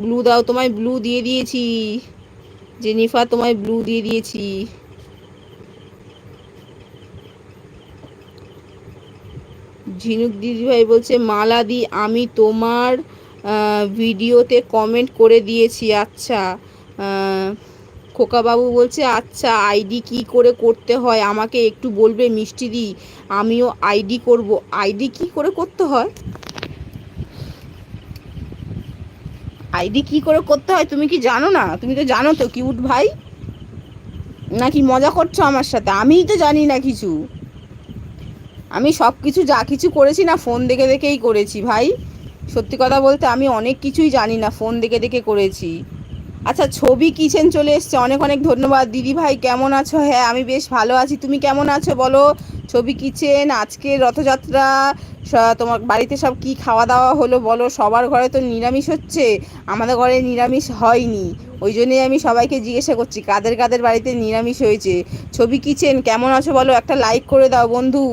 Blue দাও, তোমায় blue দিয়ে দিয়েছি। জেনিফা তোমায় ব্লু দিয়ে দিয়েছি। ঝিনুক দিদিভাই বলছে, মালাদি, আমি তোমার ভিডিওতে কমেন্ট করে দিয়েছি। আচ্ছা খোকাবাবু বলছে আচ্ছা আইডি কি করে করতে হয়? আমাকে একটু বলবে, মিষ্টি দি, আমিও আইডি করব। আইডি কি করে করতে হয়? আইডি কি করে করতে হয় তুমি কি জানো না? তুমি তো জানো তো, কিউট ভাই। নাকি মজা করছ আমার সাথে? আমিই তো জানি না কিছু। আমি সব কিছু যা কিছু করেছি না, ফোন দেখে দেখেই করেছি ভাই। সত্যি কথা বলতে আমি অনেক কিছুই জানি না, ফোন দেখে দেখে করেছি। আচ্ছা ছবি কিচেন চলে এসছে, অনেক অনেক ধন্যবাদ। দিদি ভাই, কেমন আছো? হ্যাঁ আমি বেশ ভালো আছি। তুমি কেমন আছো বলো? ছবি কিচেন আজকে রথযাত্রা তোমার বাড়িতে সব কি খাওয়া দাওয়া হলো বলো? সবার ঘরে তো নিরামিষ হচ্ছে, আমাদের ঘরে নিরামিষ হয়নি। ওই জন্যই আমি সবাইকে জিজ্ঞাসা করছি, কাদের কাদের বাড়িতে নিরামিষ হয়েছে? ছবি কিচেন, কেমন আছো বলো? একটা লাইক করে দাও বন্ধু।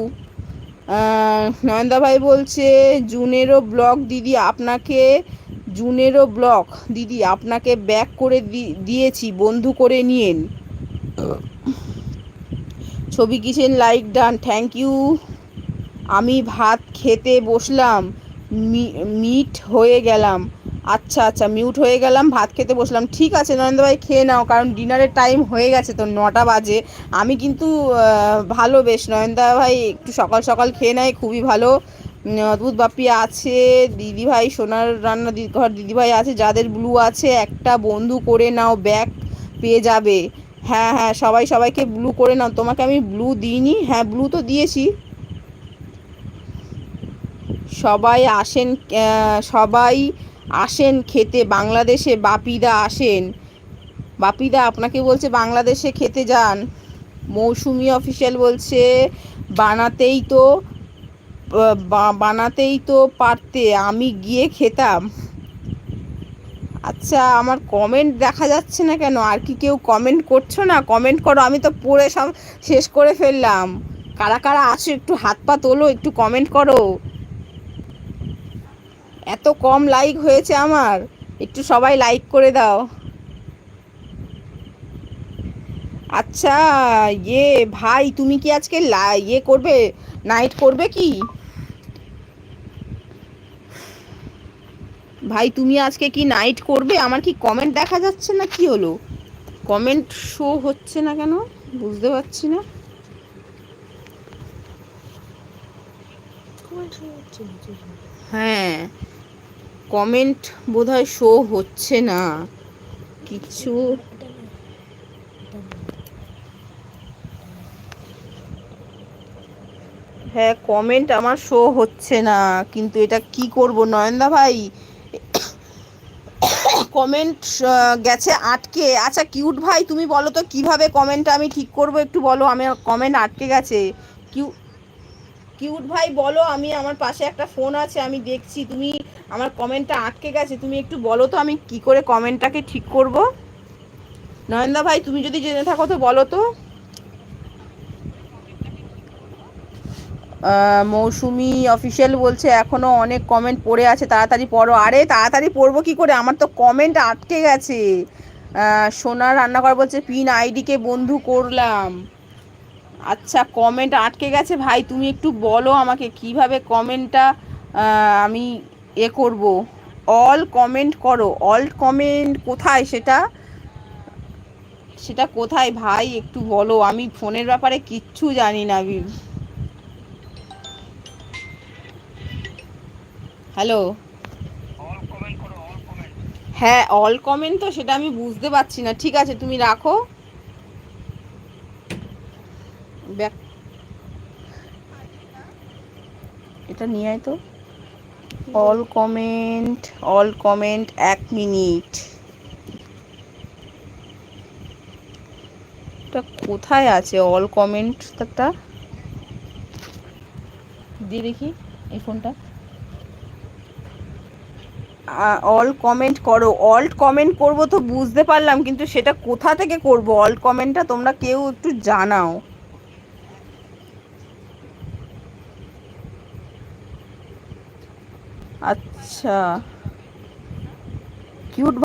নয়নদা ভাই বলছে জুনেরও ব্লক দিদি আপনাকে জুনেরও ব্লক দিদি আপনাকে ব্যাক করে দিয়েছি, বন্ধু করে নিয়েন। ছবি kitchen like done thank you আমি ভাত খেতে বসলাম মিট হয়ে গেলাম। আচ্ছা আচ্ছা মিউট হয়ে গেলাম, ভাত খেতে বসলাম। ঠিক আছে, নরেন্দ্র ভাই, খেয়ে নাও, কারণ ডিনারের টাইম হয়ে গেছে তো, নটা বাজে। আমি কিন্তু ভালো বেশ। নয়নদা ভাই, একটু সকাল সকাল খেয়ে নেয়, খুবই ভালো। অদ্ভুত বাপি আছে দিদিভাই সোনার রান্না ঘর দিদিভাই আছে, যাদের ব্লু আছে, একটা বন্ধু করে নাও ব্যাগ পেয়ে যাবে। হ্যাঁ হ্যাঁ সবাই সবাইকে ব্লু করে নাও। তোমাকে আমি ব্লু দিইনি। হ্যাঁ ব্লু তো দিয়েছি। সবাই আসেন সবাই আসেন খেতে। বাংলাদেশে বাপিদা আসেন। বাপিদা, আপনাকে বলছে বাংলাদেশে খেতে যান। মৌসুমি অফিসিয়াল বলছে, বানাতেই তো বানাতেই তো পারতে। আমি গিয়ে খেতাম। আচ্ছা আমার কমেন্ট দেখা যাচ্ছে না কেন? আর কি কেউ কমেন্ট করছ না? কমেন্ট করো, আমি তো পড়ে সব শেষ করে ফেললাম। কারা কারা আসো একটু হাত পা তোলো, একটু কমেন্ট করো। এত কম লাইক হয়েছে আমার। একটু সবাই লাইক করে দাও। আচ্ছা ইয়ে ভাই, তুমি কি আজকে ইয়ে করবে? নাইট করবে কি? ভাই তুমি আজকে কি নাইট করবে? আমার কি কমেন্ট দেখা যাচ্ছে না? কি হলো? কমেন্ট শো হচ্ছে না কেন? বুঝতে পারছি না। হ্যাঁ কমেন্ট বোধহয় শো হচ্ছে না। কিছু হ্যাঁ কমেন্ট আমার শো হচ্ছে না। কিন্তু এটা কি করব? নয়নদা ভাই কমেন্ট গেছে আটকে। আচ্ছা কিউট ভাই, তুমি বলো তো, কীভাবে কমেন্টটা আমি ঠিক করব? একটু বলো, আমি কমেন্ট আটকে গেছে। কিউ কিউট ভাই, বলো, আমি আমার পাশে একটা ফোন আছে, আমি দেখছি। তুমি আমার কমেন্টটা আটকে গেছে, তুমি একটু বলো তো, আমি কি করে কমেন্টটাকে ঠিক করব? নয়নদা ভাই, তুমি যদি জেনে থাকো তো বলো তো। মৌসুমি অফিসিয়াল বলছে এখনও অনেক কমেন্ট পড়ে আছে, তাড়াতাড়ি পড়ো। আরে, তাড়াতাড়ি পড়ব কি করে? আমার তো কমেন্ট আটকে গেছে। সোনার রান্নাঘর বলছে, পিন আইডিকে বন্ধু করলাম। আচ্ছা কমেন্ট আটকে গেছে। ভাই, তুমি একটু বলো আমাকে কীভাবে কমেন্টটা আমি এ করব। অল কমেন্ট করো। অল কমেন্ট কোথায় সেটা? সেটা কোথায়? ভাই, একটু বলো। আমি ফোনের ব্যাপারে কিচ্ছু জানি না হ্যালো হ্যাঁ অল কমেন্ট তো সেটা আমি বুঝতে পারছি না। ঠিক আছে তুমি রাখো। এটা নিয়ে আয় তো। অল কমেন্ট অল কমেন্ট এক মিনিট এটা কোথায় আছে অল কমেন্ট একটা দিয়ে দেখি এই ফোনটা অল কমেন্ট করো। অল্ট কমেন্ট করব তো বুঝতে পারলাম, কিন্তু সেটা কোথা থেকে করব? অল্ট কমেন্টটা তোমরা কেউ একটু জানাও। আচ্ছা। কিউট